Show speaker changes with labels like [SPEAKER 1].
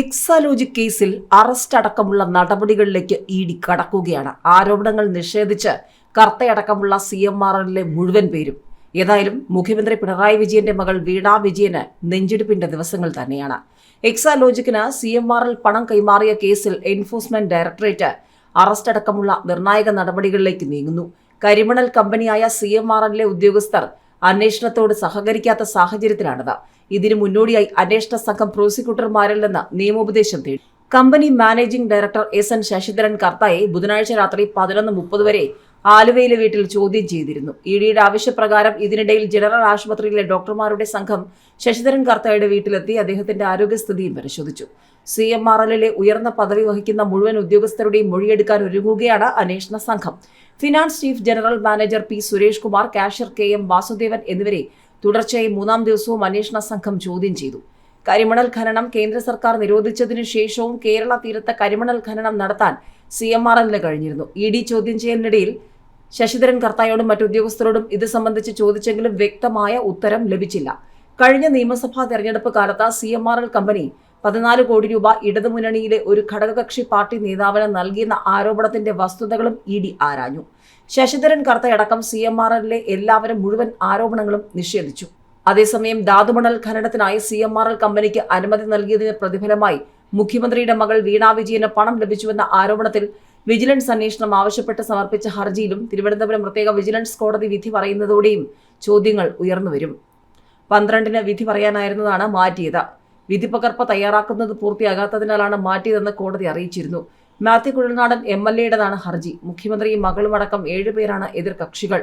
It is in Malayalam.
[SPEAKER 1] എക്സാലോജി കേസിൽ അറസ്റ്റ് അടക്കമുള്ള നടപടികളിലേക്ക് ഇ ഡി കടക്കുകയാണ്. ആരോപണങ്ങൾ നിഷേധിച്ച് കർത്തയടക്കമുള്ള സി എം ആർ എല്ലിലെ മുഴുവൻ പേരും. ഏതായാലും മുഖ്യമന്ത്രി പിണറായി വിജയന്റെ മകൾ വീണാ വിജയന് നെഞ്ചെടുപ്പിന്റെ ദിവസങ്ങൾ തന്നെയാണ്. എക്സാലോജിക്കിന് സി എം ആർ എൽ പണം കൈമാറിയ കേസിൽ എൻഫോഴ്സ്മെന്റ് ഡയറക്ടറേറ്റ് അറസ്റ്റ് അടക്കമുള്ള നിർണായക നടപടികളിലേക്ക് നീങ്ങുന്നു. കരിമണൽ കമ്പനിയായ സി എം ആർ എല്ലിലെ ഉദ്യോഗസ്ഥർ അന്വേഷണത്തോട് സഹകരിക്കാത്ത സാഹചര്യത്തിലാണിത്. ഇതിനു മുന്നോടിയായി അന്വേഷണ സംഘം പ്രോസിക്യൂട്ടർമാരിൽ നിന്ന് നിയമോപദേശം തേടി. Company managing director S N Sasidharan കർത്തായെ ബുധനാഴ്ച രാത്രി പതിനൊന്ന് മുപ്പത് വരെ ആലുവയിലെ വീട്ടിൽ ചോദ്യം ചെയ്തിരുന്നു. ഇ ഡിയുടെ ആവശ്യപ്രകാരം ഇതിനിടയിൽ ജനറൽ ആശുപത്രിയിലെ ഡോക്ടർമാരുടെ സംഘം ശശിധരൻ കർത്തയുടെ വീട്ടിലെത്തി അദ്ദേഹത്തിന്റെ ആരോഗ്യസ്ഥിതിയും പരിശോധിച്ചു. സി എം ആർ എല്ലിലെ ഉയർന്ന പദവി വഹിക്കുന്ന മുഴുവൻ ഉദ്യോഗസ്ഥരുടെയും മൊഴിയെടുക്കാൻ ഒരുങ്ങുകയാണ് അന്വേഷണ സംഘം. Finance chief general manager P Suresh Kumar cashier K M Vasudevan എന്നിവരെ തുടർച്ചയായി മൂന്നാം ദിവസവും അന്വേഷണ സംഘം ചോദ്യം ചെയ്തു. കരിമണൽ ഖനനം കേന്ദ്ര സർക്കാർ നിരോധിച്ചതിനു ശേഷവും കേരള തീരത്ത് കരിമണൽ ഖനനം നടത്താൻ സി എം ആർ എല്ലിന് കഴിഞ്ഞിരുന്നു. ഇ ഡി ചോദ്യം ചെയ്യലിനിടയിൽ ശശിധരൻ കർത്തായോടും മറ്റു ഉദ്യോഗസ്ഥരോടും ഇത് സംബന്ധിച്ച് ചോദിച്ചെങ്കിലും വ്യക്തമായ ഉത്തരം ലഭിച്ചില്ല. കഴിഞ്ഞ നിയമസഭാ തെരഞ്ഞെടുപ്പ് കാലത്ത് C M R L company പതിനാല് കോടി രൂപ ഇടതുമുന്നണിയിലെ ഒരു ഘടകകക്ഷി പാർട്ടി നേതാവിന് നൽകിയെന്ന ആരോപണത്തിന്റെ വസ്തുതകളും ഇ ഡി ആരാഞ്ഞു. ശശിധരൻ കർത്തയടക്കം സി എം ആർ എല്ലിലെ എല്ലാവരും മുഴുവൻ ആരോപണങ്ങളും നിഷേധിച്ചു. അതേസമയം ധാതുമണൽ ഖനനത്തിനായി സി എം ആർ എൽ കമ്പനിക്ക് അനുമതി നൽകിയതിന് പ്രതിഫലമായി മുഖ്യമന്ത്രിയുടെ മകൾ വീണ വിജയന് പണം ലഭിച്ചുവെന്ന ആരോപണത്തിൽ വിജിലൻസ് അന്വേഷണം ആവശ്യപ്പെട്ട് സമർപ്പിച്ച ഹർജിയിലും തിരുവനന്തപുരം പ്രത്യേക വിജിലൻസ് കോടതി വിധി പറയുന്നതോടെയും ചോദ്യങ്ങൾ ഉയർന്നുവരും പന്ത്രണ്ടിന് വിധി പറയാനായിരുന്നതാണ് മാറ്റിയത്. വിധി പകർപ്പ് തയ്യാറാക്കുന്നത് പൂർത്തിയാകാത്തതിനാലാണ് മാറ്റിയതെന്ന് കോടതി അറിയിച്ചിരുന്നു. മാത്യു കുഴൽനാടൻ എം എൽ എയുടേതാണ് ഹർജി. മുഖ്യമന്ത്രിയും മകളുമടക്കം ഏഴുപേരാണ് എതിർകക്ഷികൾ